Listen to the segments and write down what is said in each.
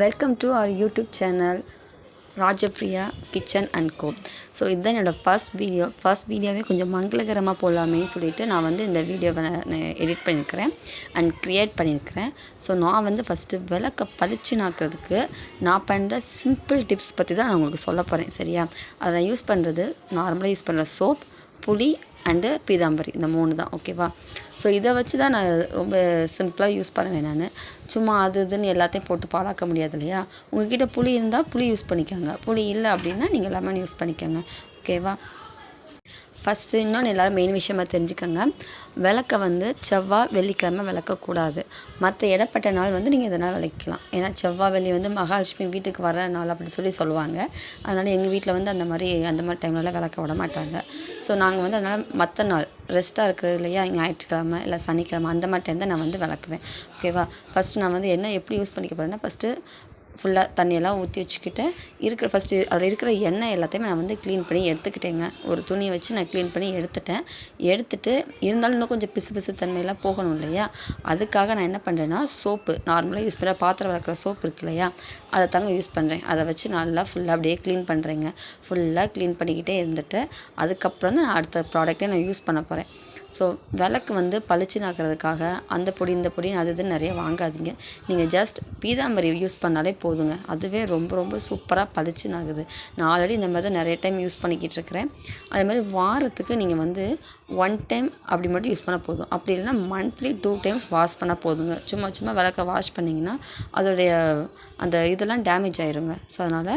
Welcome to our YouTube channel Rajapriya kitchen and co so இதுதான் என்னோடய first video first வீடியோவே கொஞ்சம் மங்களகரமாக போடலாமேன்னு சொல்லிட்டு நான் வந்து இந்த வீடியோவை நான் எடிட் பண்ணியிருக்கிறேன் அண்ட் க்ரியேட் பண்ணியிருக்கிறேன். ஸோ நான் வந்து ஃபஸ்ட்டு விளக்க பளிச்சுனாக்கிறதுக்கு நான் பண்ணுற சிம்பிள் டிப்ஸ் பற்றி தான் நான் உங்களுக்கு சொல்ல போகிறேன் சரியா? அதை நான் யூஸ் பண்ணுறது நார்மலாக யூஸ் பண்ணுற சோப் புளி அண்டு பீதாம்பரி இந்த மூணு தான் ஓகேவா ஸோ இதை வச்சு தான் நான் ரொம்ப சிம்பிளாக யூஸ் பண்ணுவேன் நான். சும்மா அது இதுன்னு எல்லாத்தையும் போட்டு பாழாக்க முடியாது இல்லையா? உங்ககிட்ட புளி இருந்தால் புளி யூஸ் பண்ணிக்கோங்க. புளி இல்லை அப்படின்னா நீங்கள் லெமன் யூஸ் பண்ணிக்கோங்க. ஓகேவா ஃபஸ்ட்டு இன்னொன்று எல்லோரும் மெயின் விஷயமா தெரிஞ்சுக்கோங்க. விளக்க வந்து செவ்வாய் வெள்ளிக்கிழமை விளக்கக்கூடாது. மற்ற இடப்பட்ட நாள் வந்து நீங்கள் இதனால் விளக்கலாம். ஏன்னா செவ்வாய் வெள்ளி வந்து மகாலட்சுமி வீட்டுக்கு வர நாள் அப்படின்னு சொல்லி சொல்லுவாங்க. அதனால் எங்கள் வீட்டில் வந்து அந்த மாதிரி அந்த மாதிரி டைம்லலாம் விளக்க விட மாட்டாங்க. ஸோ நாங்கள் வந்து அதனால் மற்ற நாள் ரெஸ்ட்டாக இருக்கிறது இல்லையா? ஞாயிற்றுக்கிழமை இல்லை சனிக்கிழமை அந்த மாதிரி டைம் தான் நான் வந்து விளக்குவேன். ஓகேவா ஃபஸ்ட்டு நான் வந்து என்ன எப்படி யூஸ் பண்ணிக்க போகிறேன்னா ஃபஸ்ட்டு ஃபுல்லாக தண்ணியெல்லாம் ஊற்றி வச்சுக்கிட்டு இருக்கிற ஃபஸ்ட்டு அதில் இருக்கிற எண்ணெய் எல்லாத்தையுமே நான் வந்து க்ளீன் பண்ணி எடுத்துக்கிட்டேங்க. ஒரு துணியை வச்சு நான் க்ளீன் பண்ணி எடுத்துட்டேன். எடுத்துட்டு இருந்தாலும் இன்னும் கொஞ்சம் பிசு பிசு தன்மையெல்லாம் போகணும் இல்லையா? அதுக்காக நான் என்ன பண்ணுறேன்னா சோப்பு நார்மலாக யூஸ் பண்ணுற பாத்திரம் வளர்க்குற சோப்பு இருக்கு இல்லையா? அதை தாங்க யூஸ் பண்ணுறேன் அதை வச்சு நல்லா ஃபுல்லாக அப்படியே க்ளீன் பண்ணுறேங்க ஃபுல்லாக க்ளீன் பண்ணிக்கிட்டே இருந்துட்டு அதுக்கப்புறம் தான் நான் அடுத்த ப்ராடக்ட்டே நான் யூஸ் பண்ண போகிறேன் ஸோ விளக்கு வந்து பளிச்சுன்னு ஆக்கிறதுக்காக அந்த பொடி இந்த பொடின்னு அது இதுன்னு நிறைய வாங்காதீங்க. நீங்கள் ஜஸ்ட் பீதாம்பரி யூஸ் பண்ணாலே போதுங்க. அதுவே ரொம்ப ரொம்ப சூப்பராக பளிச்சுன்னு ஆகுது நான் ஆல்ரெடி இந்த மாதிரி தான் நிறைய டைம் யூஸ் பண்ணிக்கிட்டு இருக்கிறேன். அதே மாதிரி வாரத்துக்கு நீங்கள் வந்து ஒன் டைம் அப்படி மட்டும் யூஸ் பண்ணால் போதும். அப்படி இல்லைன்னா மந்த்லி டூ டைம்ஸ் வாஷ் பண்ணால் போதுங்க. சும்மா சும்மா விளக்க வாஷ் பண்ணிங்கன்னா அதோடைய அந்த இதெல்லாம் டேமேஜ் ஆயிருங்க. ஸோ அதனால்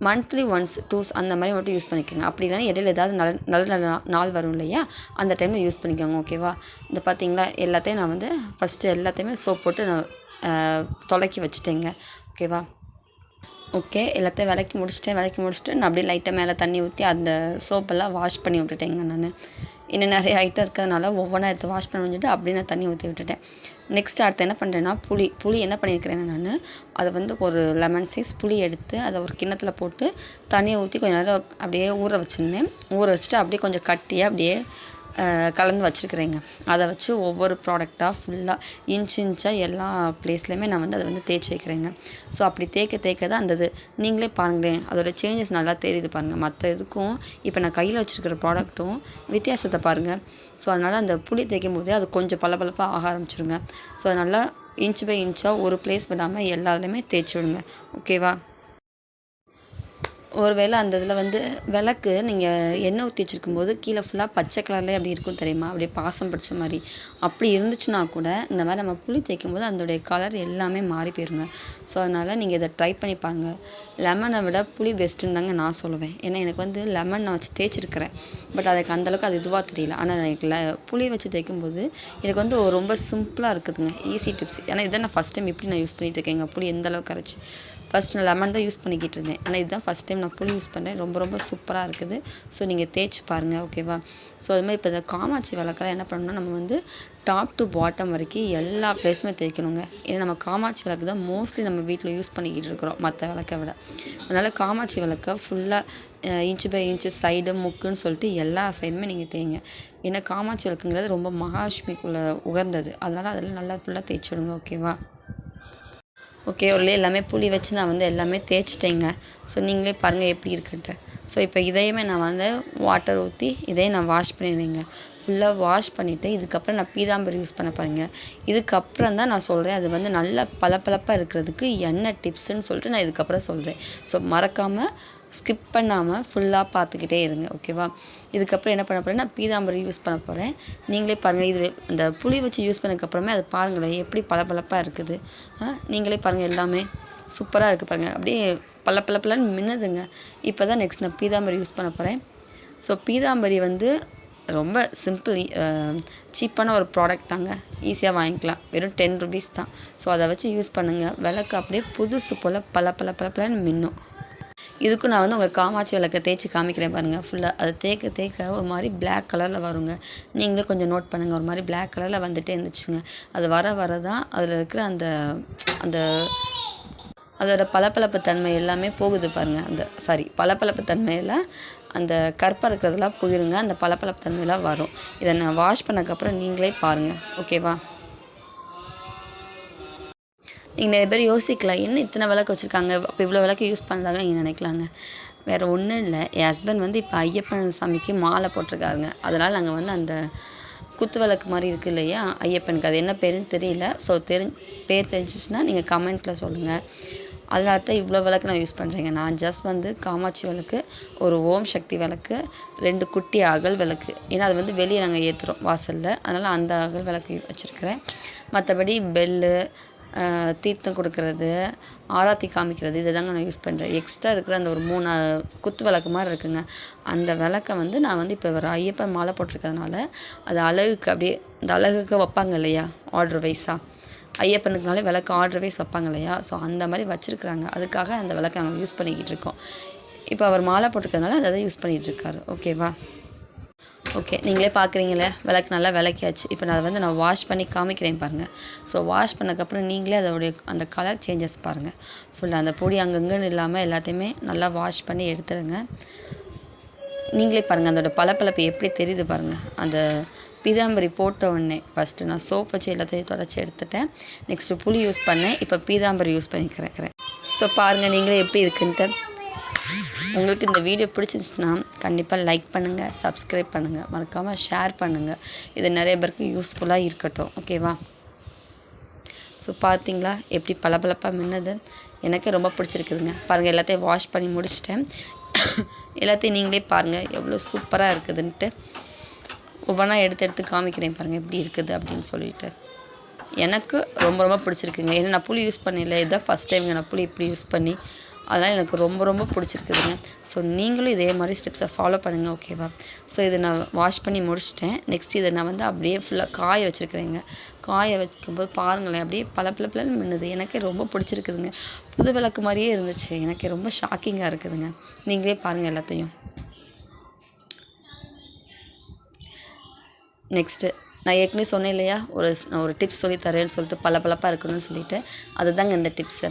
மந்த்லி ஒன்ஸ் டூஸ் அந்த மாதிரி மட்டும் யூஸ் பண்ணிக்கோங்க. அப்படி இல்லைன்னா இடையில ஏதாவது நல்ல நல்ல நல்ல நாள் வரும் இல்லையா? அந்த டைமில் யூஸ் பண்ணிக்கோங்க ஓகேவா இந்த பார்த்தீங்களா எல்லாத்தையும் நான் வந்து ஃபஸ்ட்டு எல்லாத்தையுமே சோப் போட்டு நான் துலக்கி வச்சுட்டேங்க ஓகேவா ஓகே எல்லாத்தையும் விளக்கி முடிச்சிட்டேன் விளக்கி முடிச்சுட்டு நான் அப்படியே லைட்டாக மேலே தண்ணி ஊற்றி அந்த சோப்பெல்லாம் வாஷ் பண்ணி விட்டுட்டேங்க நான். இன்னும் நிறைய ஐட்டம் இருக்கிறதுனால ஒவ்வொன்றா எடுத்து வாஷ் பண்ண வச்சுட்டு அப்படியே நான் தண்ணி ஊற்றி விட்டுட்டேன். நெக்ஸ்ட் அடுத்து என்ன பண்ணுறேன்னா புளி புளி என்ன பண்ணியிருக்கிறேன்னா நான் அதை வந்து ஒரு லெமன் சைஸ் புளி எடுத்து அதை ஒரு கிண்ணத்தில் போட்டு தண்ணியை ஊற்றி கொஞ்சம் நேரம் அப்படியே ஊற வச்சுருந்தேன். ஊற வச்சுட்டு அப்படியே கொஞ்சம் கட்டியாக அப்படியே கலந்து வச்சுருக்குறேங்க. அதை வச்சு ஒவ்வொரு ப்ராடக்டாக ஃபுல்லாக இன்ச் இன்ச்சாக எல்லா ப்ளேஸ்லையுமே நான் வந்து அதை வந்து தேய்ச்சி வைக்கிறேங்க. ஸோ அப்படி தேய்க்க தேய்க்க தான் அந்த இது. நீங்களே பாருங்களேன் அதோட சேஞ்சஸ் நல்லா தெரியுது பாருங்கள் மற்ற இதுக்கும் இப்போ நான் கையில் வச்சுருக்கிற ப்ராடக்ட்டும் வித்தியாசத்தை பாருங்கள் ஸோ அதனால் அந்த புளி தேய்க்கும் போதே அது கொஞ்சம் பளபளப்பாக ஆக ஆரம்பிச்சிருங்க. ஸோ அதனால் இன்ச் பை இன்ச்சாக ஒரு ப்ளேஸ் விடாமல் எல்லாத்துலேயுமே தேய்ச்சி விடுங்க. ஓகேவா ஒரு வேளை அந்த இதில் வந்து விளக்கு நீங்கள் எண்ணெய் ஊற்றி வச்சுருக்கும்போது கீழே ஃபுல்லாக பச்சை கலர்லேயே அப்படி இருக்கும் தெரியுமா? அப்படியே பாசம் பிடிச்ச மாதிரி. அப்படி இருந்துச்சுன்னா கூட இந்த மாதிரி நம்ம புளி தேய்க்கும் போது அதோடைய கலர் எல்லாமே மாறி போயிருங்க. ஸோ அதனால் நீங்கள் இதை ட்ரை பண்ணி பாருங்கள் லெமனை விட புளி பெஸ்ட்டுன்னு தாங்க நான் சொல்லுவேன். ஏன்னா எனக்கு வந்து லெமன் நான் வச்சு தேய்ச்சிருக்கிறேன். பட் அதுக்கு அந்தளவுக்கு அது இதுவாக தெரியல. ஆனால் எனக்கு ல புளி வச்சு தேய்க்கும்போது எனக்கு வந்து ரொம்ப சிம்பிளாக இருக்குதுங்க. ஈஸி டிப்ஸ் ஏன்னா இதை நான் ஃபஸ்ட் டைம் இப்படி நான் யூஸ் பண்ணிகிட்டு இருக்கேங்க புளி எந்தளவுக்கு அரைச்சி ஃபஸ்ட் நான் லெமன் தான் யூஸ் பண்ணிக்கிட்டு இருந்தேன் ஆனால் இதுதான் ஃபஸ்ட் டைம் நான் புளி யூஸ் பண்ணேன். ரொம்ப ரொம்ப சூப்பராக இருக்குது. ஸோ நீங்கள் தேய்ச்சி பாருங்கள் ஓகேவா ஸோ அது மாதிரி இப்போ இந்த காமாட்சி விளக்கெல்லாம் என்ன பண்ணணும்னா நம்ம வந்து டாப் டு பாட்டம் வரைக்கும் எல்லா ப்ளேஸுமே தேய்க்கணுங்க. ஏன்னா நம்ம காமாட்சி விளக்கு தான் மோஸ்ட்லி நம்ம வீட்டில் யூஸ் பண்ணிக்கிட்டு இருக்கிறோம் மற்ற விளக்கை விட. அதனால் காமாட்சி விளக்கை ஃபுல்லாக இன்ச்சு பை இன்ச்சு சைடு முக்குன்னு சொல்லிட்டு எல்லா சைடுமே நீங்கள் தேய்ங்க. ஏன்னா காமாட்சி விளக்குங்கிறது ரொம்ப மகாலட்சுமிக்குள்ளே உகர்ந்தது அதனால் அதெல்லாம் நல்லா ஃபுல்லாக தேய்ச்சி விடுங்க ஓகேவா ஓகே ஒரு எல்லாமே புளி வச்சு நான் வந்து எல்லாமே தேய்ச்சிட்டேங்க. ஸோ நீங்களே பாருங்கள் எப்படி இருக்குன்ட்டு. ஸோ இப்போ இதையுமே நான் வந்து வாட்டர் ஊற்றி இதையும் நான் வாஷ் பண்ணிடுவேங்க. ஃபுல்லாக வாஷ் பண்ணிவிட்டு இதுக்கப்புறம் நான் பீதாம்பரி யூஸ் பண்ண பாருங்கள் இதுக்கப்புறம் தான் நான் சொல்கிறேன் அது வந்து நல்லா பளபளப்பாக இருக்கிறதுக்கு என்ன டிப்ஸுன்னு சொல்லிட்டு நான் இதுக்கப்புறம் சொல்கிறேன் ஸோ மறக்காமல் ஸ்கிப் பண்ணாமல் ஃபுல்லாக பார்த்துக்கிட்டே இருங்க ஓகேவா இதுக்கப்புறம் என்ன பண்ண போகிறேன் நான் பீதாம்பரி யூஸ் பண்ண போகிறேன் நீங்களே பாருங்கள் இது இந்த புளி வச்சு யூஸ் பண்ணதுக்கப்புறமே அது பாருங்களேன் எப்படி பளபளப்பாக இருக்குது. நீங்களே பாருங்கள் எல்லாமே சூப்பராக இருக்குது பாருங்கள் அப்படியே பல பல பலன்னு மின்னுதுங்க. இப்போ தான் நெக்ஸ்ட் நான் பீதாம்பரி யூஸ் பண்ண போகிறேன் ஸோ பீதாம்பரி வந்து ரொம்ப சிம்பிள் சீப்பான ஒரு ப்ராடக்ட் தாங்க. ஈஸியாக வாங்கிக்கலாம். வெறும் டென் ருபீஸ் தான். ஸோ அதை வச்சு யூஸ் பண்ணுங்கள் விளக்கு அப்படியே புதுசு போல் பல பல பல பலன்னு மின்னும். இதுக்கும் நான் வந்து உங்களுக்கு காமாட்சி விளக்கை தேய்ச்சி காமிக்கிறேன் பாருங்கள் ஃபுல்லாக அதை தேய்க்க தேய்க்க ஒரு மாதிரி பிளாக் கலரில் வருங்க. நீங்களே கொஞ்சம் நோட் பண்ணுங்கள் ஒரு மாதிரி பிளாக் கலரில் வந்துட்டே இருந்துச்சுங்க. அது வர வர தான் அதில் இருக்கிற அந்த அந்த அதோட பளபளப்பு தன்மை எல்லாமே போகுது பாருங்கள் அந்த சாரி பளபளப்பு தன்மையில் அந்த கருப்பாக இருக்கிறதெல்லாம் போயிருங்க. அந்த பளபளப்பு தன்மையெல்லாம் வரும். இதை நான் வாஷ் பண்ணக்கப்புறம் நீங்களே பாருங்கள் ஓகேவா நீங்கள் நிறைய பேர் யோசிக்கலாம் என்ன இத்தனை விளக்கு வச்சுருக்காங்க? அப்போ இவ்வளோ விளக்கு யூஸ் பண்ணுறாங்க நீங்கள் நினைக்கலாங்க. வேறு ஒன்றும் இல்லை. என் ஹஸ்பண்ட் வந்து இப்போ ஐயப்பன் சாமிக்கு மாலை போட்டிருக்காருங்க. அதனால் நாங்கள் வந்து அந்த குத்து விளக்கு மாதிரி இருக்குது இல்லையா ஐயப்பனுக்கு. அது என்ன பேருன்னு தெரியல. ஸோ தெரி பேர் தெரிஞ்சிச்சுன்னா நீங்கள் கமெண்ட்டில் சொல்லுங்கள் அதனால தான் இவ்வளோ விளக்கு நான் யூஸ் பண்ணுறேங்க நான் ஜஸ்ட் வந்து காமாட்சி விளக்கு ஒரு ஓம் சக்தி விளக்கு ரெண்டு குட்டி அகல் விளக்கு. ஏன்னா அது வந்து வெளியே நாங்கள் ஏற்றுறோம் வாசலில். அதனால் அந்த அகல் விளக்கு வச்சுருக்கிறேன். மற்றபடி பெல்லு தீர்த்தம் கொடுக்கறது ஆராத்தி காமிக்கிறது இதை தாங்க நான் யூஸ் பண்ணுறேன் எக்ஸ்ட்ரா இருக்கிற அந்த ஒரு மூணு குத்து விளக்கு மாதிரி இருக்குங்க. அந்த விளக்கை வந்து நான் வந்து இப்போ ஒரு ஐயப்பன் மாலை போட்டிருக்கிறதுனால அது அழகுக்கு அப்படியே இந்த அழகுக்கு வைப்பாங்க இல்லையா ஆர்டர் வைஸாக ஐயப்பனுக்குனாலே விளக்கு ஆர்டர் வைஸ் வைப்பாங்க இல்லையா ஸோ அந்த மாதிரி வச்சுருக்குறாங்க. அதுக்காக அந்த விளக்கை நாங்கள் யூஸ் பண்ணிக்கிட்டு இருக்கோம். இப்போ அவர் மாலை போட்டிருக்கிறதுனால அதை யூஸ் பண்ணிகிட்டு இருக்காரு. ஓகேவா ஓகே நீங்களே பார்க்குறீங்களே விளக்கு நல்லா விளக்கியாச்சு. இப்போ நான் அதை வந்து நான் வாஷ் பண்ணி காமிக்கிறேன் பாருங்கள் ஸோ வாஷ் பண்ணக்கப்புறம் நீங்களே அதோடைய அந்த கலர் சேஞ்சஸ் பாருங்கள் ஃபுல்லாக அந்த பொடி அங்கங்கன்னு இல்லாமல் எல்லாத்தையுமே நல்லா வாஷ் பண்ணி எடுத்துடுங்க நீங்களே பாருங்கள் அதோட பளபளப்பு எப்படி தெரியுது பாருங்கள் அந்த பீதாம்பரி போட்ட உடனே ஃபஸ்ட்டு நான் சோப் வச்சு எல்லாத்தையும் தொடச்சி எடுத்துட்டேன். நெக்ஸ்ட்டு புளி யூஸ் பண்ணேன் இப்போ பீதாம்பரி யூஸ் பண்ணிக்கிறேன் ஸோ பாருங்கள் நீங்களே எப்படி இருக்குன்ட்டு. உங்களுக்கு இந்த வீடியோ பிடிச்சிருந்துச்சுன்னா கண்டிப்பாக லைக் பண்ணுங்கள் சப்ஸ்கிரைப் பண்ணுங்கள் மறக்காமல் ஷேர் பண்ணுங்கள் இது நிறைய பேருக்கு யூஸ்ஃபுல்லாக இருக்கட்டும். ஓகேவா ஸோ பார்த்தீங்களா எப்படி பளபளப்பாக மின்னது? எனக்கு ரொம்ப பிடிச்சிருக்குதுங்க. பாருங்கள் எல்லாத்தையும் வாஷ் பண்ணி முடிச்சிட்டேன். எல்லாத்தையும் நீங்களே பாருங்கள் எவ்வளோ சூப்பராக இருக்குதுன்ட்டு. ஒவ்வொன்றா எடுத்து எடுத்து காமிக்கிறேன் பாருங்கள் எப்படி இருக்குது அப்படின்னு சொல்லிட்டு. எனக்கு ரொம்ப ரொம்ப பிடிச்சிருக்குங்க. ஏன்னா நான் புளி யூஸ் பண்ணல இதுதான் ஃபஸ்ட் டைம் நான் புளி இப்படி யூஸ் பண்ணி அதனால் எனக்கு ரொம்ப ரொம்ப பிடிச்சிருக்குதுங்க. ஸோ நீங்களும் இதே மாதிரி ஸ்டெப்ஸை ஃபாலோ பண்ணுங்கள் ஓகேவா ஸோ இதை நான் வாஷ் பண்ணி முடிச்சிட்டேன். நெக்ஸ்ட் இதை நான் வந்து அப்படியே ஃபுல்லாக காய வச்சுருக்கிறேங்க. காய வைக்கும்போது பாருங்களேன் அப்படியே பல பல பலன்னு மின்னுது. எனக்கே ரொம்ப பிடிச்சிருக்குதுங்க. புது விளக்கு மாதிரியே இருந்துச்சு. எனக்கே ரொம்ப ஷாக்கிங்காக இருக்குதுங்க. நீங்களே பாருங்கள் எல்லாத்தையும். நெக்ஸ்ட்டு நான் ஏற்கனவே சொன்னேன் இல்லையா? ஒரு ஒரு டிப்ஸ் சொல்லி தரேன்னு சொல்லிட்டு பல பளபளப்பாக இருக்கணும்னு சொல்லிட்டு. அதுதாங்க இந்த டிப்ஸு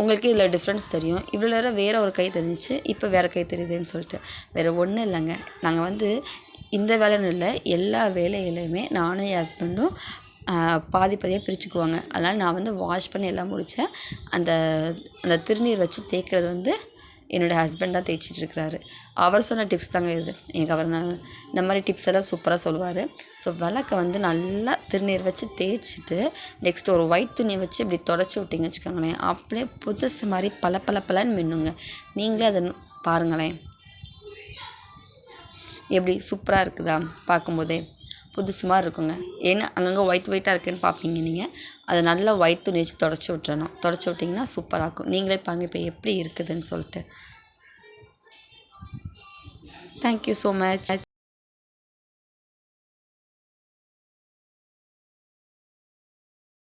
உங்களுக்கு இதில் டிஃப்ரென்ஸ் தெரியும். இவ்வளோ நேரம் வேறு ஒரு கை தெரிஞ்சிச்சு இப்போ வேறு கை தெரியுதுன்னு சொல்லிட்டு. வேறு ஒன்றும் இல்லைங்க. நாங்கள் வந்து இந்த வேலைன்னு இல்லை எல்லா வேலைகளையுமே நானும் என் ஹஸ்பண்டும் பாதி பாதியாக பிரிச்சுக்குவாங்க. அதனால் நான் வந்து வாஷ் பண்ணி எல்லாம் முடித்தேன் அந்த அந்த திருநீர் வச்சு தேய்க்கிறது வந்து என்னோடய ஹஸ்பண்ட் தான் தேய்ச்சிட்டு இருக்கிறாரு. அவர் சொன்ன டிப்ஸ் தாங்க இது. எனக்கு அவர் நான் இந்த மாதிரி டிப்ஸ் எல்லாம் சூப்பராக சொல்லுவார். ஸோ விளக்கை வந்து நல்லா திருநீர் வச்சு தேய்ச்சிட்டு நெக்ஸ்ட் ஒரு ஒயிட் துணியை வச்சு இப்படி தொடச்சி விட்டிங்க வச்சுக்கோங்களேன். அப்படியே புதுசு மாதிரி பல பல பலன்னு மின்னுங்க. நீங்களே அதை பாருங்களேன். எப்படி? சூப்பராக இருக்குதா? பார்க்கும்போதே. புதுசு மாதிரி இருக்குங்க ஏன்னா அங்கங்கே ஒயிட் ஒயிட்டாக இருக்குன்னு பார்ப்பீங்க நீங்கள் அதை நல்லா ஒயிட் துணி வச்சு தொடச்சி விட்றணும் தொடச்சி விட்டிங்கன்னா சூப்பராக இருக்கும். நீங்களே பாருங்கள் இப்போ எப்படி இருக்குதுன்னு சொல்லிட்டு. Thank you so much